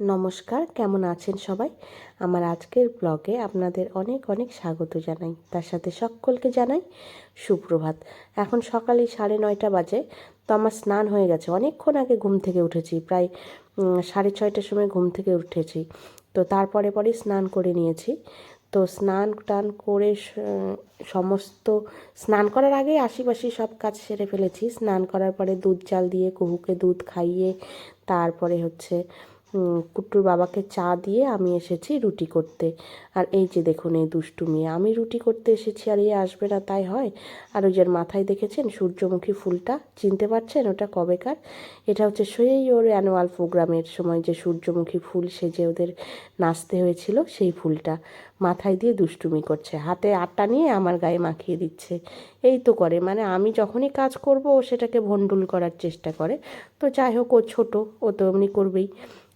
নমস্কার, কেমন আছেন সবাই? আমার আজকের ব্লগে আপনাদের অনেক অনেক স্বাগত জানাই। তার সাথে সকলকে জানাই সুপ্রভাত। এখন সকালে সাড়ে নয়টা বাজে, তো আমার স্নান হয়ে গেছে। অনেকক্ষণ আগে ঘুম থেকে উঠেছি, প্রায় সাড়ে ছয়টার সময় ঘুম থেকে উঠেছি। তো তারপরে পরে স্নান করে নিয়েছি। তো স্নান টান করে সমস্ত, স্নান করার আগেই আশিপাশি সব কাজ সেরে ফেলেছি। স্নান করার পরে দুধ চাল দিয়ে কুহুকে দুধ খাইয়ে, তারপরে হচ্ছে কুট্টুর বাবাকে চা দিয়ে আমি এসেছি রুটি করতে। আর এই যে দেখুন, এই দুষ্টু মেয়ে। আমি রুটি করতে এসেছি আর এ আসবে না, তাই হয়? আর ওই যে মাথায় দেখেছেন সূর্যমুখী ফুলটা? চিনতে পারছেন ওটা কবেকার? এটা হচ্ছে সেই ওর অ্যানুয়াল প্রোগ্রামের সময় যে সূর্যমুখী ফুল সেজে ওদের নাচতে হয়েছিল, সেই ফুলটা। মাথায় দিয়ে দুষ্টুমি করছে। হাতে আটা নিয়ে আমার গায়ে মাখিয়ে দিচ্ছে। এই তো করে। মানে আমি যখনই কাজ করব, ও সেটাকে ভণ্ডুল করার চেষ্টা করে। তো যাই হোক, ও ছোটো, ও তো এমনি করবেই।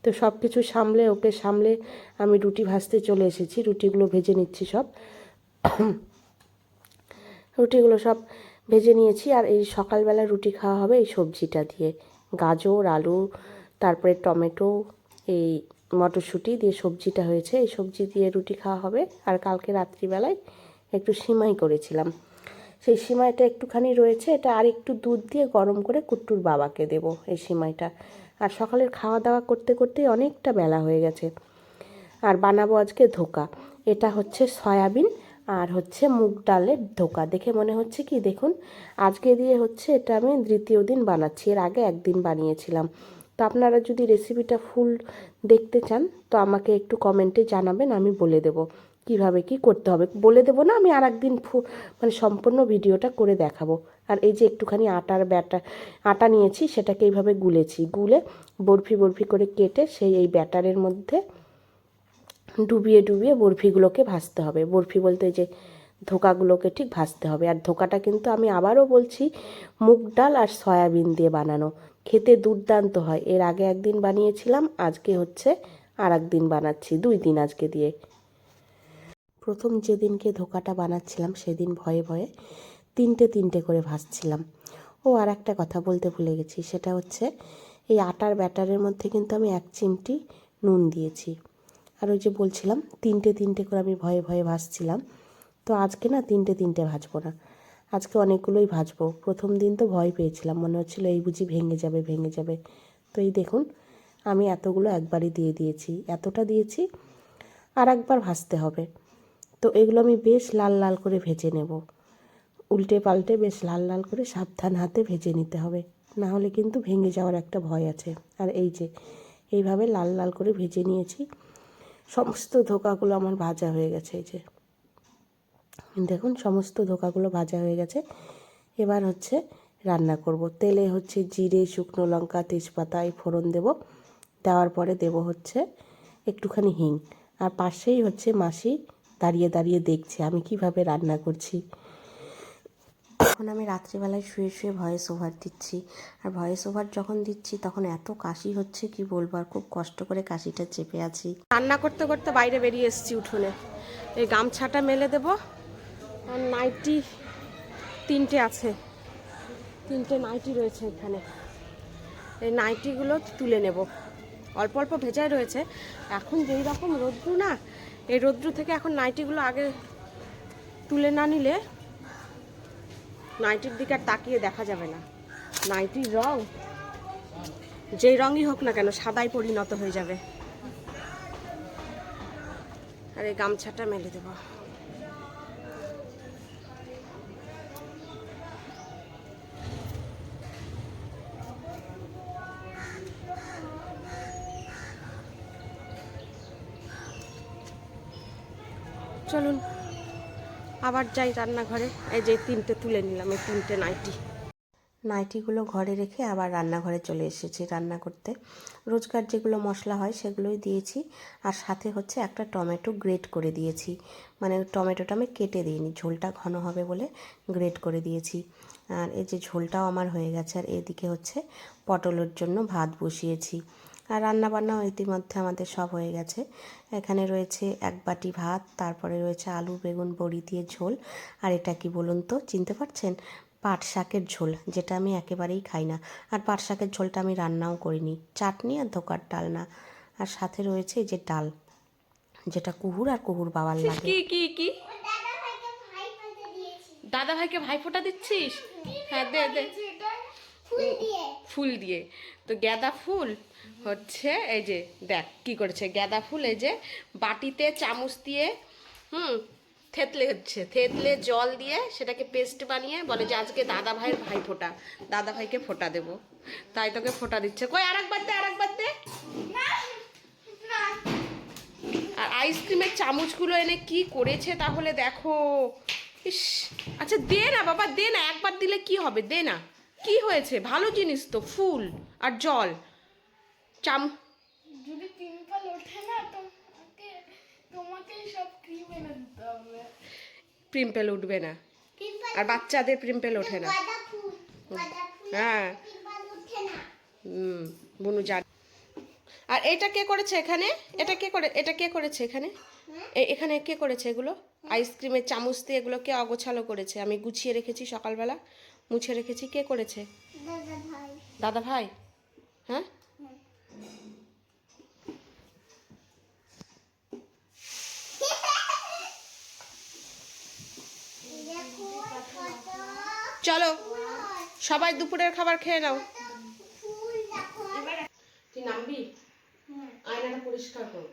তো সব কিছু সামলে, ওকে সামলে আমি রুটি ভাজতে চলে এসেছি। রুটিগুলো ভেজে নিচ্ছি সব। রুটিগুলো সব ভেজে নিয়েছি আর এই সকালবেলা রুটি খাওয়া হবে এই সবজিটা দিয়ে। গাজর, আলু, তারপরে টমেটো, এই মটরশুঁটি দিয়ে সবজিটা হয়েছে। এই সবজি দিয়ে রুটি খাওয়া হবে। আর কালকে রাত্রিবেলায় একটু সিমাই করেছিলাম। সেই সিমাইটা একটুখানি রয়েছে, এটা আর একটু দুধ দিয়ে গরম করে কুট্টুর বাবাকে দেব এই সিমাইটা। আর সকালের খাওয়া দাওয়া করতে করতেই অনেকটা বেলা হয়ে গেছে। আর বানাবো আজকে ধোকা। এটা হচ্ছে সয়াবিন আর হচ্ছে মুগ ডালের ধোকা। দেখে মনে হচ্ছে কি, দেখুন, আজকে দিয়ে হচ্ছে এটা আমি দ্বিতীয় দিন বানাচ্ছি। এর আগে একদিন বানিয়েছিলাম। তো আপনারা যদি রেসিপিটা ফুল দেখতে চান, তো আমাকে একটু কমেন্টে জানাবেন, আমি বলে দেব। কীভাবে কি করতে হবে বলে দেবো না, আমি আর একদিন মানে সম্পূর্ণ ভিডিওটা করে দেখাবো। আর এই যে একটুখানি আটার ব্যাটা, আটা নিয়েছি, সেটাকে এইভাবে গুলেছি। গুলে বরফি বরফি করে কেটে সেই এই ব্যাটারের মধ্যে ডুবিয়ে ডুবিয়ে বরফিগুলোকে ভাজতে হবে। বরফি বলতে যে ধোকাগুলোকে ঠিক ভাজতে হবে। আর ধোকাটা কিন্তু আমি আবারও বলছি, মুগ ডাল আর সয়াবিন দিয়ে বানানো। খেতে দুর্দান্ত হয়। এর আগে একদিন বানিয়েছিলাম, আজকে হচ্ছে আর একদিন বানাচ্ছি, দুই দিন আজকে দিয়ে। প্রথম যেদিনকে ধোকাটা বানাচ্ছিলাম সেদিন ভয়ে ভয়ে তিনটে তিনটে করে ভাজছিলাম। ও, আর একটা কথা বলতে ভুলে গেছি, সেটা হচ্ছে এই আটার ব্যাটারের মধ্যে কিন্তু আমি এক চিমটি নুন দিয়েছি। আর ওই যে বলছিলাম, তিনটে তিনটে করে আমি ভয়ে ভয়ে ভাজছিলাম। তো আজকে না তিনটে তিনটে ভাজবো না। আজকে অনেকগুলোই ভাজবো। প্রথম দিন তো ভয় পেয়েছিলাম, মনে হচ্ছিল এই বুঝি ভেঙে যাবে ভেঙে যাবে। তো এই দেখুন, আমি এতগুলো একবারই দিয়ে দিয়েছি। এতটা দিয়েছি আর একবার ভাজতে হবে। তো এগুলো আমি বেশ লাল লাল করে ভেজে নেব। উল্টে পাল্টে বেশ লাল লাল করে সাবধান হাতে ভেজে নিতে হবে। না হলে কিন্তু ভেঙে যাওয়ার একটা ভয় আছে। আর এই যে, এইভাবে লাল লাল করে ভেজে নিয়েছি। সমস্ত ধোকাগুলো আমার ভাজা হয়ে গেছে এই যে। দেখুন, সমস্ত ধোকাগুলো ভাজা হয়ে গেছে। এবার হচ্ছে রান্না করব। তেলে হচ্ছে জিরে, শুকনো লঙ্কা, তেজপাতা, এই ফোড়ন দেব। দেওয়ার পরে দেব হচ্ছে একটুখানি হিং। আর পাশেই হচ্ছে মাসি দাঁড়িয়ে দাঁড়িয়ে দেখছে, আমি কীভাবে রান্না করছি। এখন আমি রাত্রিবেলায় শুয়ে শুয়ে ভয়েস ওভার দিচ্ছি। আর ভয়েস ওভার যখন দিচ্ছি, তখন এত কাশি হচ্ছে, কি বলব, আর খুব কষ্ট করে কাশিটা চেপে আছি। রান্না করতে করতে বাইরে বেরিয়ে এসেছি উঠোনে। এই গামছাটা মেলে দেব। আর নাইটি তিনটে আছে। তিনটে নাইটি রয়েছে এখানে। এই নাইটিগুলো তুলে নেব। অল্প অল্প ভেজাই রয়েছে। এখন যেই রকম রোদ্রু না এই রৌদ্র থেকে এখন নাইটিগুলো আগে তুলে না নিলে নাইটির দিকে আর তাকিয়ে দেখা যাবে না। নাইটির রং যেই রঙই হোক না কেন সাদাই পরিণত হয়ে যাবে। আর এই গামছাটা মেলে দেবো। চলুন, আবার যাই রান্নাঘরে। এই যে তিনটে তুলে নিলাম, এই তিনটে নাইটি। নাইটিগুলো ঘরে রেখে আবার রান্নাঘরে চলে এসেছি রান্না করতে। রোজকার যেগুলো মশলা হয় সেগুলোই দিয়েছি, আর সাথে হচ্ছে একটা টমেটো গ্রেট করে দিয়েছি। মানে টমেটোটা আমি কেটে দিইনি, ঝোলটা ঘন হবে বলে গ্রেট করে দিয়েছি। আর এই যে ঝোলটাও আমার হয়ে গেছে, আর এদিকে হচ্ছে পটলের জন্য ভাত বসিয়েছি। আর রান্না বান্নাও ইতিমধ্যে আমাদের সব হয়ে গেছে। এখানে রয়েছে এক বাটি ভাত তারপরে রয়েছে আলু বেগুন বড়ি দিয়ে ঝোল। আর এটা কি বলুন তো চিনতে পারছেন? পাট শাকের ঝোল যেটা আমি একেবারেই খাই না। আর পাট শাকের ঝোলটা আমি রান্নাও করিনি। চাটনি আর ধোকার ডালনা আর সাথে রয়েছে এই যে ডাল যেটা কুহুর আর কুহুর বাবার লাগে। কি কি কি? দাদা ভাইকে ভাইফোঁটা দিচ্ছিস? হ্যাঁ দে দে। ফুল দিয়ে। তো গাঁদা ফুল হচ্ছে এই যে দেখ কি করেছে গাঁদা ফুল এই যে বাটিতে চামচ দিয়ে হুম থেতলে হচ্ছে থেতলে জল দিয়ে সেটাকে পেস্ট বানিয়ে বলে যে আজকে দাদা ভাইয়ের ভাই ফোঁটা দাদা ভাইকে ফোঁটা দেবো। তাই তোকে ফোটা দিচ্ছে। কই আর একবার দে আর একবার দে। আর আইসক্রিমের চামচগুলো এনে কি করেছে তাহলে দেখো। ইস আচ্ছা দে না বাবা দে না একবার দিলে কি হবে? দে না। কি হয়েছে? ভালো জিনিস তো ফুল আর জল। চাম যদি পিম্পল ওঠে না তোমাকে তোমাকেই সব ক্রিম এনে দিতে হবে। প্রিম্পেল উঠবে না। আর বাচ্চাদের প্রিম্পেল ওঠে না। হ্যাঁ। হুম বুনু জান। আর এটা কে করেছে এখানে? এটা কে করে এটা কে করেছে এখানে? এ- এখানে কে করেছে এগুলো? আইসক্রিমের চামচ দিয়ে এগুলো কে অগোছালো করেছে। আমি গুছিয়ে রেখেছি সকালবেলা। মুছে রেখেছি কে করেছে? দাদা ভাই হ্যাঁ? চলো সবাই দুপুরের খাবার খেয়ে নাও। তুই নামবি? আয়নাটা পরিষ্কার করব।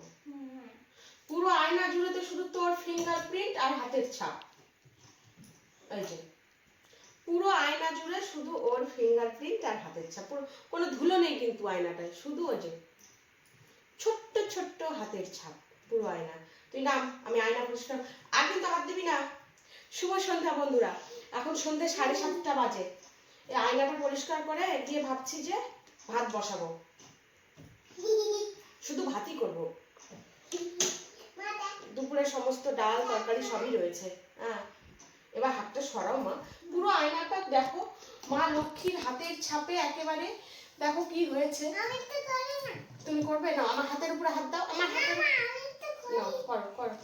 পুরো আয়না জুড়েতে শুধু তোর ফিঙ্গারপ্রিন্ট আর হাতের ছাপ। এই যে। পুরো আয়না জুড়ে শুধু ওর ফিঙ্গারপ্রিন্ট আর হাতের ছাপ কোনো ধুলো নেই কিন্তু আয়নাটায়, শুধু ওই যে ছোট্ট ছোট্ট হাতের ছাপ, পুরো আয়না। তুই নাম, আমি আয়না পরিষ্কার আর কিন্তু হাত দিবি না। শুভ সন্ধ্যা বন্ধুরা। এখন সন্ধ্যে সাড়ে সাতটা বাজে। এই আয়নাটা পরিষ্কার করে গিয়ে ভাবছি যে ভাত বসাবো। শুধু ভাতই করব। দুপুরে সমস্ত ডাল, তরকারি সবই রয়েছে। হ্যাঁ। এবার হাতটা সরাও মা। পুরো আয়নাটা দেখো মা লক্ষ্মীর হাতের ছাপে একেবারে। দেখো কি হয়েছে। তুমি করবে? না আমার হাতের উপরে হাত দাও আমার হাতের মা, আমি তো করি। নাও করো করো।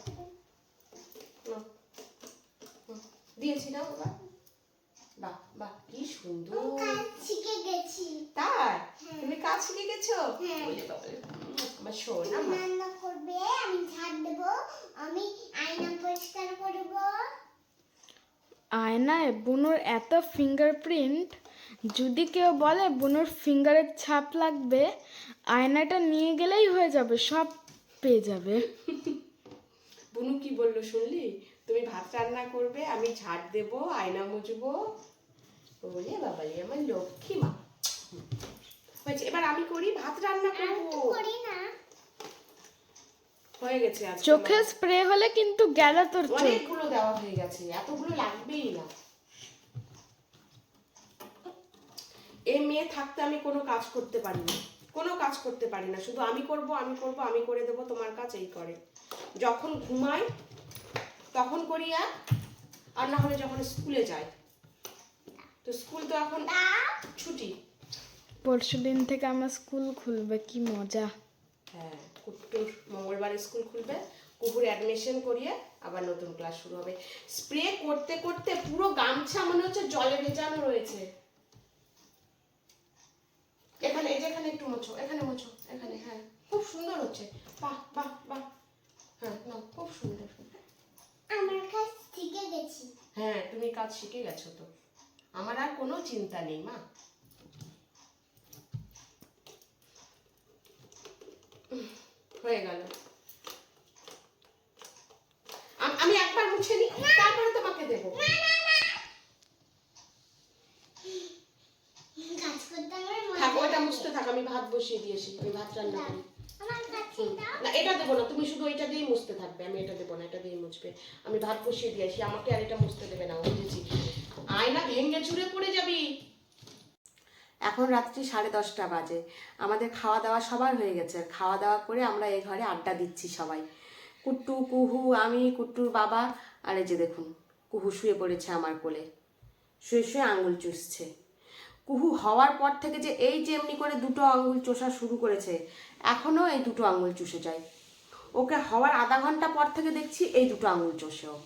দিয়েছি না বাবা বাহ বাহ কি সুন্দর। শিখে গেছি। তাই? তুমি কাজ শিখে গেছো? হ্যাঁ। বাবা আমার সোনা করবে আমি ঝাড় দেবো আমি আয়না পরিষ্কার করব। আয়নায় বুনুর এত ফিঙ্গারপ্রিন্ট যদি কেউ বলে বুনুর ফিঙ্গারের ছাপ লাগবে আয়নাটা নিয়ে গেলেই হয়ে যাবে সব পেয়ে যাবে। বুনু কি বলল শুনলি? তুমি ভাত রান্না করবে আমি ঝাড় দেব আয়না মুছবো বলে বাবালি আমার লক্ষ্মী মা। এবার আমি করি ভাত রান্না করব। করি না। হয়ে গেছে আজকে চোখে স্প্রে হলে কিন্তু গেল তোর চোখ। অনেকগুলো দেওয়া হয়ে গেছে এতগুলো লাগবেই না। এই মেয়ে থাকতে আমি কোনো কাজ করতে পারি না। কোনো কাজ করতে পারি না। শুধু আমি করব আমি করব আমি করে দেব তোমার কাজ এই করে। যখন ঘুমাই তখন করি এক আর না হলে যখন স্কুলে যাই। তো স্কুল তো এখন ছুটি। পরশু দিন থেকে আমার স্কুল খুলবে কি মজা। হ্যাঁ। কুট্টুর মঙ্গলবার স্কুল খুলবে কুকুর অ্যাডমিশন করিয়ে আবার নতুন ক্লাস শুরু হবে। স্প্রে করতে করতে পুরো গামছা মনে হচ্ছে জলে ভেজানো রয়েছে। এখানে এই যে এখানে একটু মোছো এখানে মোছো এখানে হ্যাঁ খুব সুন্দর হচ্ছে। বাহ বাহ বাহ। হ্যাঁ নাও খুব সুন্দর। আমার কাজ শিখে গেছি। হ্যাঁ তুমি কাজ শিখে গেছো তো। আমার আর কোনো চিন্তা নেই মা। হয়ে গেল। আমি একবার মুছে নিই, তারপরে তোমাকে দেবো। মুছতে থাক, আমি ভাত বসিয়ে দিয়েছি না, এটা দেবো না, তুমি শুধু দিয়েই মুছতে থাকবে, আমি এটা দেবো না, এটা মুছবে। আমি ভাত বসিয়ে দিয়েছি, আমাকে আর এটা মুছতে দেবে না বুঝেছি। আয়না ভেঙে চুরে পড়ে যাবি। এখন রাত্রি সাড়ে দশটা বাজে। আমাদের খাওয়া দাওয়া সবার হয়ে গেছে। খাওয়া দাওয়া করে আমরা এই ঘরে আড্ডা দিচ্ছি সবাই। কুট্টু, কুহু, আমি, কুট্টুর বাবা আর এই যে দেখুন, কুহু শুয়ে পড়েছে আমার কোলে। শুয়ে শুয়ে আঙুল চুষছে। কুহু হওয়ার পর থেকে যে এই যে এমনি করে দুটো আঙুল চষা শুরু করেছে এখনও এই দুটো আঙুল চুষে যায়। ওকে হওয়ার আধা ঘণ্টা পর থেকে দেখছি এই দুটো আঙুল চষে ও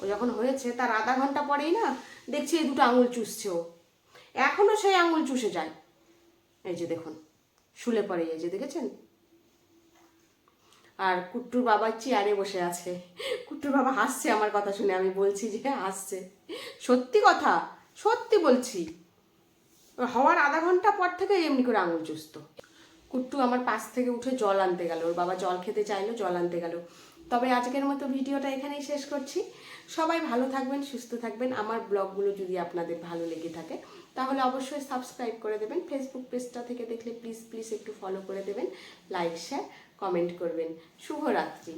ও যখন হয়েছে, তার আধা ঘণ্টা পরেই না দেখছি এই দুটো আঙুল চুষছে ও। এখনও সেই আঙুল চুষে যায়। এই যে দেখুন, শুলে পড়ে এই যে, দেখেছেন? আর কুট্টুর বাবা চেয়ারে বসে আছে। কুট্টুর বাবা হাসছে আমার কথা শুনে, আমি বলছি যে হাসছে। সত্যি কথা, সত্যি বলছি। হওয়ার আধা ঘণ্টা পর থেকে এমনি করে আঙুল চুষত। কুট্টু আমার পাশ থেকে উঠে জল আনতে গেল। ওর বাবা জল খেতে চাইলো, জল আনতে গেল। তবে আজকের মতো ভিডিওটা এখানেই শেষ করছি। সবাই ভালো থাকবেন, সুস্থ থাকবেন। আমার ব্লগগুলো যদি আপনাদের ভালো লেগে থাকে তাহলে অবশ্যই সাবস্ক্রাইব করে দেবেন। ফেসবুক পেজটা থেকে দেখলে প্লিজ প্লিজ একটু ফলো করে দেবেন। লাইক শেয়ার কমেন্ট করবেন। শুভরাত্রি।